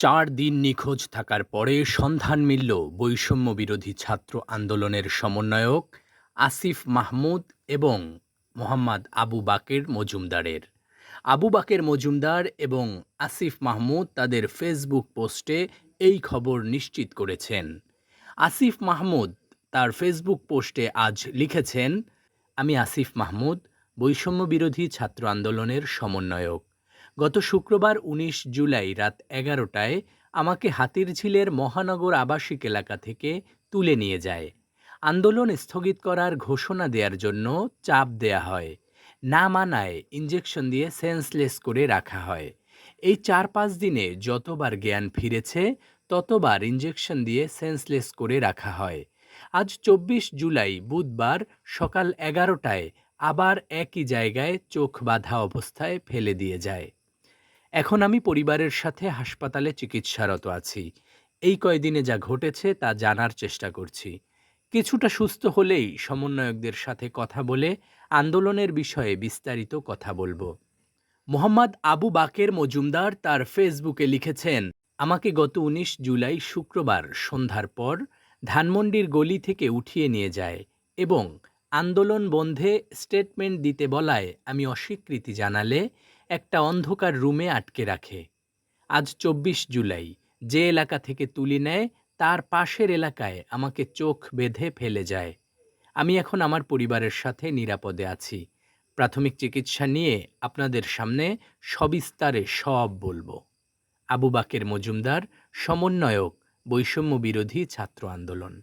চার দিন নিখোঁজ থাকার পরে সন্ধান মিলল বৈষম্য বিরোধী ছাত্র আন্দোলনের সমন্বয়ক আসিফ মাহমুদ এবং মোহাম্মদ আবু বাকের মজুমদারের। আবু বাকের মজুমদার এবং আসিফ মাহমুদ তাদের ফেসবুক পোস্টে এই খবর নিশ্চিত করেছেন। আসিফ মাহমুদ তার ফেসবুক পোস্টে আজ লিখেছেন, আমি আসিফ মাহমুদ বৈষম্য বিরোধী ছাত্র আন্দোলনের সমন্বয়ক। গত শুক্রবার ১৯ জুলাই রাত এগারোটায় আমাকে হাতিরঝিলের মহানগর আবাসিক এলাকা থেকে তুলে নিয়ে যায়। আন্দোলন স্থগিত করার ঘোষণা দেওয়ার জন্য চাপ দেয়া হয়। না মানায় ইঞ্জেকশন দিয়ে সেন্সলেস করে রাখা হয়। এই চার পাঁচ দিনে যতবার জ্ঞান ফিরেছে, ততবার ইঞ্জেকশন দিয়ে সেন্সলেস করে রাখা হয়। আজ চব্বিশ জুলাই বুধবার সকাল এগারোটায় আবার একই জায়গায় চোখ বাঁধা অবস্থায় ফেলে দিয়ে যায়। এখন আমি পরিবারের সাথে হাসপাতালে চিকিৎসারত আছি। এই কয়দিনে যা ঘটেছে তা জানার চেষ্টা করছি। কিছুটা সুস্থ হলেই সমন্বয়কদের সাথে কথা বলে আন্দোলনের বিষয়ে বিস্তারিত কথা বলব। মোহাম্মদ আবু বাকের মজুমদার তার ফেসবুকে লিখেছেন, আমাকে গত উনিশ জুলাই শুক্রবার সন্ধ্যার পর ধানমন্ডির গলি থেকে উঠিয়ে নিয়ে যায় এবং আন্দোলন বন্ধে স্টেটমেন্ট দিতে বলায় আমি অস্বীকৃতি জানালে একটা অন্ধকার রুমে আটকে রাখে। আজ চব্বিশ জুলাই। যে এলাকা থেকে তুলে নেয়, তার পাশের এলাকায় আমাকে চোখ বেঁধে ফেলে যায়। আমি এখন আমার পরিবারের সাথে নিরাপদে আছি। প্রাথমিক চিকিৎসা নিয়ে আপনাদের সামনে সবিস্তারে সব বলব। আবু বাকের মজুমদার, সমন্বয়ক বৈষম্য বিরোধী ছাত্র আন্দোলন।